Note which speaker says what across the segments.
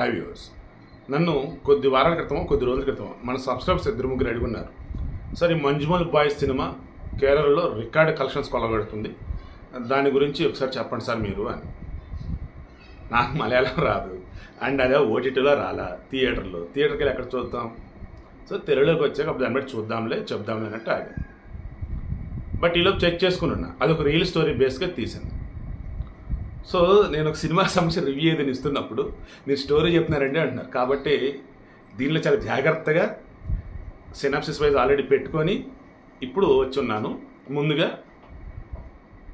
Speaker 1: Five viewers నన్ను కొద్ది వారాల క్రితం కొద్ది రోజుల క్రితం మన సబ్స్క్రైబర్స్ ఇద్దరు ముగ్గురు అడుగున్నారు. సార్ ఈ మంజుమల్ బాయ్స్ సినిమా కేరళలో రికార్డ్ కలెక్షన్స్ కొలబెడుతుంది దాని గురించి ఒకసారి చెప్పండి సార్ మీరు అని. నాకు మలయాళం రాదు. అండ్ అదే ఓటీటీలో రాలా థియేటర్లో. థియేటర్కి వెళ్ళి ఎక్కడ చూద్దాం? సో తెలుగులోకి వచ్చాక అప్పుడు దాన్ని బట్టి చూద్దాంలే చెప్దాంలే అన్నట్టు ఆగా బట్ ఈలోపు చెక్ చేసుకుని ఉన్నా. అది ఒక రియల్ స్టోరీ బేస్గా తీసింది. సో నేను ఒక సినిమా సమస్య రివ్యూ ఏదైనా ఇస్తున్నప్పుడు మీరు స్టోరీ చెప్తున్నారండి అంటున్నారు. కాబట్టి దీనిలో చాలా జాగ్రత్తగా సినాప్సిస్ వైజ్ ఆల్రెడీ పెట్టుకొని ఇప్పుడు వచ్చున్నాను. ముందుగా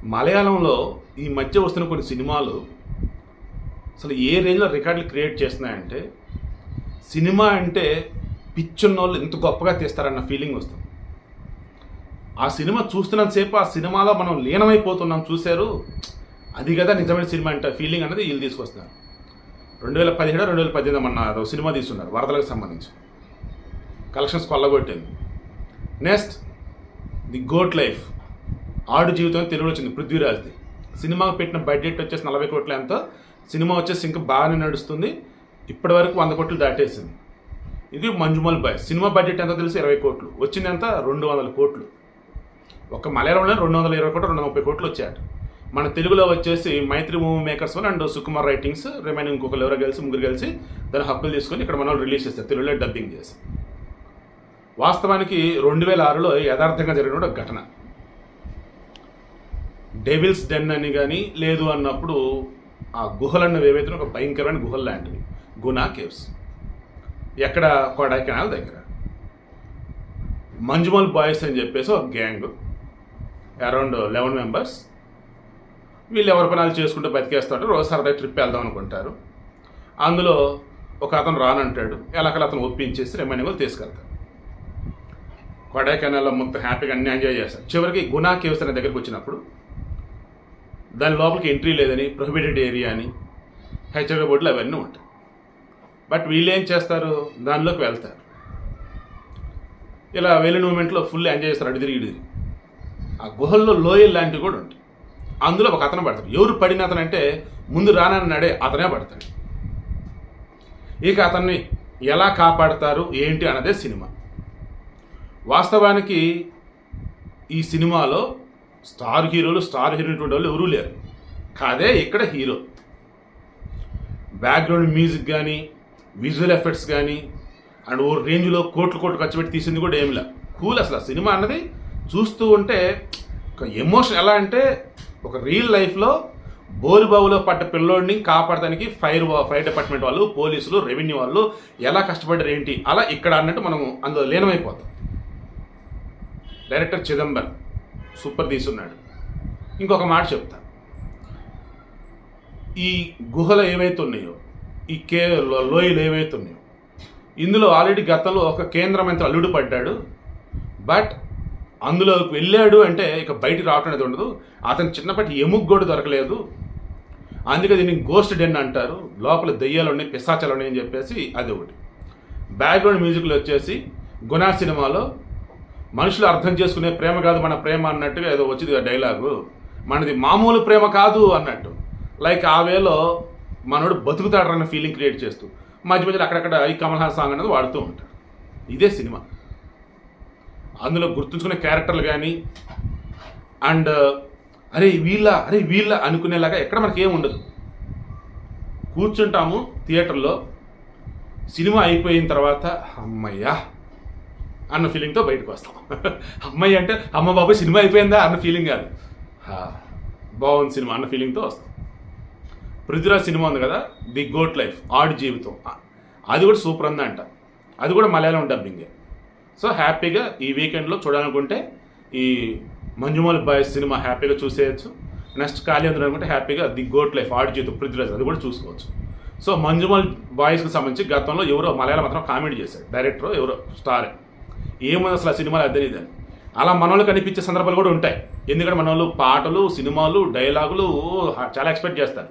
Speaker 1: మలయాళంలో ఈ మధ్య వస్తున్న కొన్ని సినిమాలు అసలు ఏ రేంజ్లో రికార్డులు క్రియేట్ చేస్తున్నాయంటే సినిమా అంటే పిచ్చున్న వాళ్ళు ఇంత గొప్పగా తీస్తారన్న ఫీలింగ్ వస్తుంది. ఆ సినిమా చూస్తున్నంతసేపు ఆ సినిమాలో మనం లీనమైపోతున్నాం. చూశారు? అది కదా నిజమైన సినిమా అంటే ఫీలింగ్ అనేది వీళ్ళు తీసుకొస్తున్నారు. రెండు వేల పదిహేడు రెండు వేల పద్దెనిమిది మొన్న సినిమా తీసుకున్నారు వరదలకు సంబంధించి. Collections కొల్లగొట్టింది. Next the goat life Aadu Jeevitham తెలుగులో వచ్చింది పృథ్వీరాజ్ది. సినిమాకి పెట్టిన బడ్జెట్ వచ్చేసి నలభై కోట్ల ఎంతో. సినిమా వచ్చేసి ఇంకా బాగానే నడుస్తుంది. ఇప్పటి వరకు వంద కోట్లు దాటేసింది. ఇది మంజుమల్ బాయ్. సినిమా బడ్జెట్ ఎంత తెలిసి? ఇరవై కోట్లు. వచ్చింది ఎంత? రెండు వందల కోట్లు. ఒక మలయాళంలో రెండు వందల ఇరవై కోట్లు రెండు వందల ముప్పై కోట్లు వచ్చాయట. మన తెలుగులో వచ్చేసి Mythri movie makers and Sukumar writings remaining ఇంకొకరు ఎవరో కలిసి ముగ్గురు కలిసి దాని హక్కులు తీసుకొని ఇక్కడ మనం రిలీజ్ చేస్తారు. తెలుగులో డబ్బింగ్ చేసి. వాస్తవానికి రెండు వేల ఆరులో యథార్థంగా జరిగిన ఒక ఘటన. డెవిల్స్ డెన్ అని కానీ లేదు అన్నప్పుడు ఆ గుహలన్నవి ఏవైతే ఒక భయంకరమైన గుహలు లాంటివి. గునా కేవ్స్. ఎక్కడ? కొడైకెనాల్ దగ్గర. మంజుమల్ బాయ్స్ అని చెప్పేసి ఒక గ్యాంగ్. Around eleven members. వీళ్ళు ఎవరి పనాలు చేసుకుంటూ బతికేస్తుంటారు రోజు సరదా ట్రిప్ వెళ్దాం అనుకుంటారు. అందులో ఒక అతను రానంటాడు ఎలాగల అతను ఒప్పించేసి రిమైనింగ్ వాళ్ళు తీసుకెళ్తారు కొడైకెనాల్లో మొత్తం హ్యాపీగా అన్ని ఎంజాయ్ చేస్తారు. చివరికి గునా కేవ్స్ అనే దగ్గరికి వచ్చినప్పుడు దాని లోపలికి ఎంట్రీ లేదని ప్రొహిబిటెడ్ ఏరియా అని హెచ్ఐవి బోర్డులు అవన్నీ ఉంటాయి. బట్ వీళ్ళు ఏం చేస్తారు? దానిలోకి వెళ్తారు. ఇలా వెళ్ళిన మూమెంట్లో ఫుల్ ఎంజాయ్ చేస్తారు అడిదిరి ఇడిదిరి ఆ గుహల్లో లోయల్ లాంటివి కూడా ఉంటాయి అందులో ఒక అతను పడతాడు. ఎవరు పడిన అతను అంటే ముందు రానన్నాడే అతనే పడతాడు. ఇక అతన్ని ఎలా కాపాడతారు ఏంటి అన్నదే సినిమా. వాస్తవానికి ఈ సినిమాలో స్టార్ హీరోలు స్టార్ హీరోయిన్ వాళ్ళు ఎవరూ లేరు. కాదే ఇక్కడ హీరో. బ్యాక్గ్రౌండ్ మ్యూజిక్ కానీ విజువల్ ఎఫెక్ట్స్ కానీ అండ్ ఓ రేంజ్లో కోట్లు కోట్లు ఖర్చు పెట్టి తీసింది కూడా ఏమిలా కూల్ అసలు ఆ సినిమా అన్నది చూస్తూ ఉంటే ఒక ఎమోషన్ ఎలా అంటే ఒక రియల్ లైఫ్లో బోరుబావులో పడ్డ పిల్లోడిని కాపాడటానికి ఫైర్ ఫైర్ డిపార్ట్మెంట్ వాళ్ళు పోలీసులు రెవెన్యూ వాళ్ళు ఎలా కష్టపడ్డారు ఏంటి? అలా ఇక్కడ అన్నట్టు మనం అందులో లీనమైపోతాం. డైరెక్టర్ చిదంబరం సూపర్ తీసున్నాడు. ఇంకొక మాట చెప్తా. ఈ గుహలు ఏవైతే ఉన్నాయో ఈ కే లోయలు ఏవైతే ఉన్నాయో ఇందులో ఆల్రెడీ గతంలో ఒక కేంద్ర మంత్రి అల్లుడు పడ్డాడు. బట్ అందులో వెళ్ళాడు అంటే ఇక బయటికి రావటం అనేది ఉండదు. అతను చిన్నప్పటి ఎముక కూడా దొరకలేదు. అందుకే దీన్ని గోస్ట్ డెన్ అంటారు. లోపల దెయ్యాలు ఉన్నాయి పిశాచాలు ఉన్నాయి అని చెప్పేసి అది ఒకటి. బ్యాక్గ్రౌండ్ మ్యూజిక్లో వచ్చేసి గుణా సినిమాలో మనుషులు అర్థం చేసుకునే ప్రేమ కాదు మన ప్రేమ అన్నట్టుగా ఏదో వచ్చింది కదా డైలాగు మనది మామూలు ప్రేమ కాదు అన్నట్టు. లైక్ ఆ వేలో మనోడు బతుకుతాడన్న ఫీలింగ్ క్రియేట్ చేస్తూ. మధ్య మధ్యలో అక్కడక్కడ ఈ కమల్ హాస్ సాంగ్ అనేది వాడుతూ ఉంటాడు. ఇదే సినిమా. అందులో గుర్తుంచుకునే క్యారెక్టర్లు కానీ అండ్ అరే వీళ్ళ అరే వీళ్ళ అనుకునేలాగా ఎక్కడ మనకి ఏం ఉండదు. కూర్చుంటాము థియేటర్లో సినిమా అయిపోయిన తర్వాత అమ్మయ్యా! అన్న ఫీలింగ్తో బయటకు వస్తాం. అమ్మాయి అంటే అమ్మ బాబు సినిమా అయిపోయిందా? అన్న ఫీలింగ్ కాదు. బాగుంది సినిమా అన్న ఫీలింగ్తో వస్తాం. పృథ్వీరాజ్ సినిమా ఉంది కదా ది గోట్ లైఫ్ ఆడు జీవితం. అది కూడా సూపర్ ఉందంట. అది కూడా మలయాళం డబ్బింగే. సో హ్యాపీగా ఈ వీకెండ్లో చూడాలనుకుంటే ఈ మంజుమోల్ బాయ్స్ సినిమా హ్యాపీగా చూసేయచ్చు. నెక్స్ట్ ఖాళీ అందరూ అనుకుంటే హ్యాపీగా ది గోట్ లైఫ్ ఆడు జీవితం పృథ్వీరాజ్ అది కూడా చూసుకోవచ్చు. సో మంజుమల్ బాయ్స్కి సంబంధించి గతంలో ఎవరో మలయాళం మాత్రం కామెడీ చేశారు. డైరెక్టర్ ఎవరో స్టార్. ఏముంది అసలు ఆ సినిమాలు అర్థం ఇదని అలా మనోళ్ళు కనిపించే సందర్భాలు కూడా ఉంటాయి. ఎందుకంటే మన వాళ్ళు పాటలు సినిమాలు డైలాగులు చాలా ఎక్స్పెక్ట్ చేస్తారు.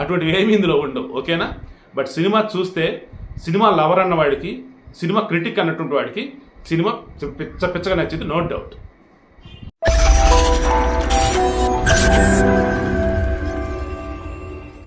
Speaker 1: అటువంటివి ఏమి ఇందులో ఉండవు. ఓకేనా? బట్ సినిమా చూస్తే సినిమా లవర్ అన్న వాడికి సినిమా క్రిటిక్ అన్నటువంటి వాడికి సినిమా పిచ్చ పిచ్చగా నచ్చింది నో డౌట్.